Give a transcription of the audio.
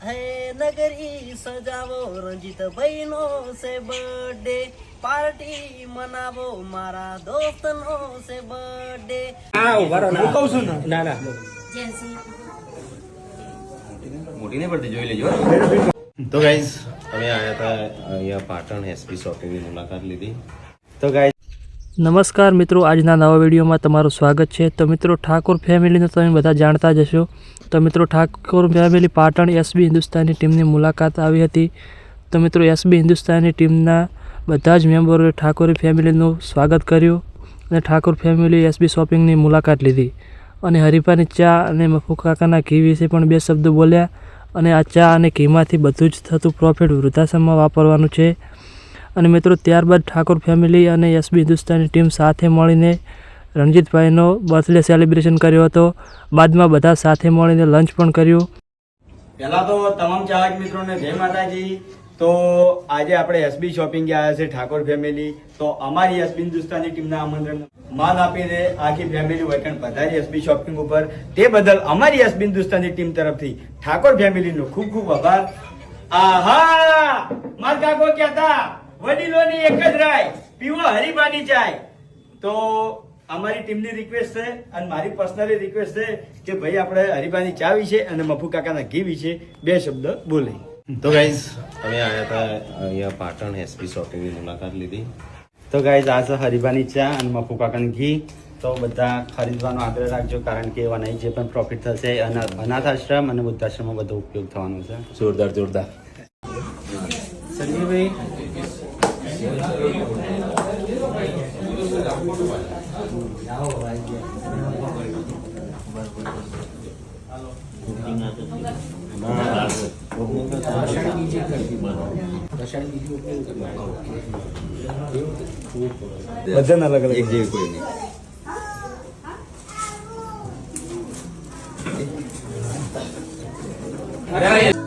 હે નગરી સજાવો રંજીત ભાઈનો છે બર્થડે પાર્ટી મનાવો મારા દોસ્તનો છે બર્થડે હું કહું છું ને? ના ના. મોટી નહીં પડતી જોઈ લેજો. તો ગાઈઝ અમે આવ્યા હતા અહીંયા પાટણ એસપી શોપિંગની મુલાકાત લીધી. તો ગાઈઝ નમસ્કાર મિત્રો, આજના નવા વિડીયોમાં તમારું સ્વાગત છે. તો મિત્રો, ઠાકોર ફેમિલીને તમે બધા જાણતા જ હશો. તો મિત્રો, Thakor family Patan S B Hindustani ટીમની મુલાકાત આવી હતી. તો મિત્રો, એસબી હિન્દુસ્તાની ટીમના બધા જ મેમ્બરોએ ઠાકોર ફેમિલીનું સ્વાગત કર્યું અને ઠાકોર ફેમિલી એસબી શોપિંગની મુલાકાત લીધી. અને હરીફાની ચા અને મફુ કાકાના ઘી વિશે પણ બે શબ્દો બોલ્યા. અને આ ચા અને ઘીમાંથી બધું જ થતું પ્રોફિટ વૃદ્ધાશ્રમમાં વાપરવાનું છે. અને મિત્રો, ત્યારબાદ ઠાકોર ફેમિલી અને એસબી હિન્દુસ્તાની ટીમ સાથે મળીને રણજીતભાઈનો બર્થડે સેલિબ્રેશન કર્યો હતો. બાદમાં બધા સાથે મળીને લંચ પણ કર્યું. પહેલાં તો તમામ ચાહક મિત્રોને જય માતાજી. તો આજે આપણે એસબી શોપિંગ આવ્યા છે ઠાકોર ફેમિલી તો અમારી એસબી હિન્દુસ્તાની ટીમના આમંત્રણ માન આપીને આખી ફેમિલી વૈકણ પધારી એસબી શોપિંગ ઉપર. તે બદલ અમારી એસબી હિન્દુસ્તાની ટીમ તરફથી ઠાકોર ફેમિલીનો ખૂબ ખૂબ આભાર. આહા! માર કાકો કહેતા વડીલોની એક જ રાય પીવો હરીબાની ચાય. તો અમારી ટીમની રિક્વેસ્ટ છે અને મારી પર્સનલી રિક્વેસ્ટ છે કે ભાઈ આપણે હરીબાની ચા વિશે અને મફુ કાકાના ઘી વિશે બે શબ્દ બોલી. તો ગાઈઝ અમે આવ્યા હતા અહીંયા પાટણ એસપી શોપિંગની મુલાકાત લીધી. તો ગાઈઝ આ છે હરીબાની ચા અને મફુ કાકાનું ઘી. તો બધા ખરીદવાનો આગ્રહ રાખજો કારણ કે એવા નહીં જે પણ પ્રોફિટ થશે અના- અનાથ આશ્રમ અને વૃદ્ધાશ્રમમાં બધો ઉપયોગ થવાનો છે. જોરદાર જોરદાર. સંજીવભાઈ બધાને અલગ અલગ એક જેવી કોઈ નહીં